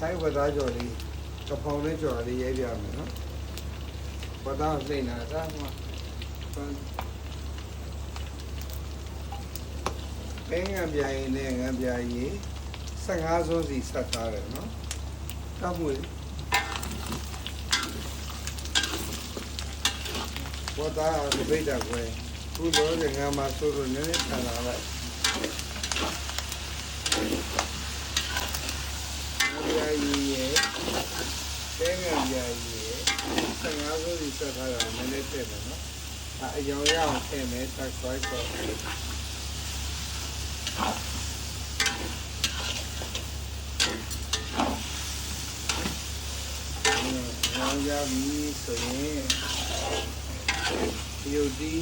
တိုင်းဝသားကြော်လေးကဖောင်နဲ့ကြော်လေးရိုက်ပြမယ်နော်ဝသားစိတ်နာသားမှာဘင်းငံပြာရင်နဲ့ငံပြာရင်15စွန်းစီဆက်ထားတယ်နော်တောက်မွေဝသားဒီပိတ်တာကွယ်ခုလိုငါမှာဆိုလို့နည်းနည်းဆန်လာလိုက် ငံပြာရင်ရဲ့ဘင်းငံပြာရင်ရဲ့15စွန်းစီဆက်ထားတာနည်းနည်းထည့်မယ်နော်အယောင်ရအောင်ထည့်မယ် subscribe တော့ရောင်းကြပြီဆိုရင်ဒီယုတ်ဒီ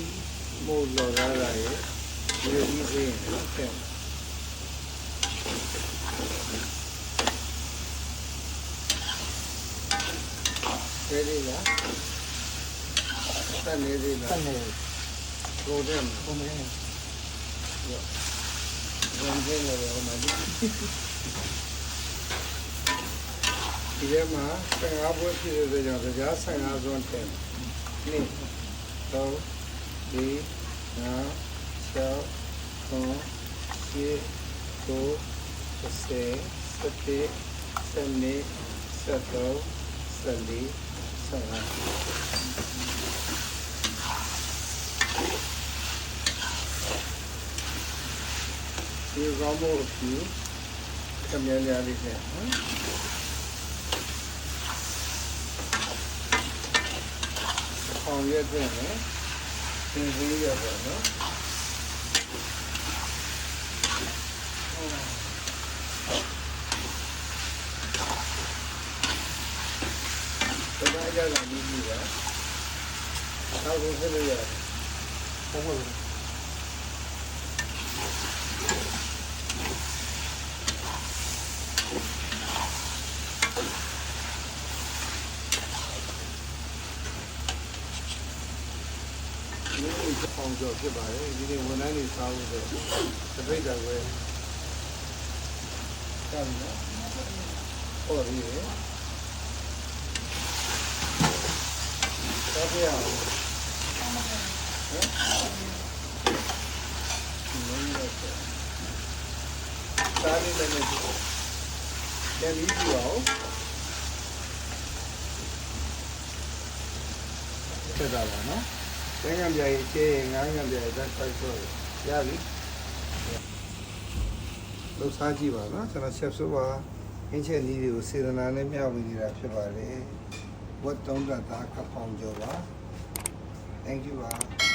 မို့လော်ရတာရဲ့ဒီယုတ်ဒီစေးရင်ဆက်တယ်ဒီလားတက်နေသေးလားတက်နေကိုတယ်ပုံမင်းဝင်ကြည့်ရအောင်မလို့ဒီထဲမှာ15ဘွဲ့ရှိတဲ့ကြောင့်တရား15စွန်းထည့်နေ့တော့ဒီနာချောခွန်စီကိုစေစတေစနေစတော့ စလီဆရာဒီကောင်းဖို့ဖြူခမည်းများလေးနဲ့နော်အောင်ရက်တဲ့နဲ့သင်သေးရပါတော့ ဘယ်မှာကြလာပြီးပြီလဲ။အောက်ကိုဆက်လို့ရတယ်ပုံမင်း။ဒီနေ့အောင်ကြောဖြစ်ပါတယ်။ဒီနေ့ဝန်ထမ်းတွေစားဖို့ဆိုတပိတ်တာပဲ။ကမ်းနော်။ဟောဒီလေ။ တော့ပြရအောင်။ဟမ်။ဒီလိုမျိုးတော့စားနေတယ်လည်းပြန်ပြီးကြည့်အောင်ဆက်တာပါနော်။ငန်းပြရေးချေငန်းငံပြရေးတက်ဖိုက်ဆိုရပြီ။လောက်စားကြည့်ပါနော်ကျွန်တော်ဆက်ဆိုပါအင်းချက်ကြီးတွေကိုစေတနာနဲ့မျှဝေနေတာဖြစ်ပါတယ်။ ဝတ်တုံးတာကဖောင်ကျော်ပါ။ Thank you ပါ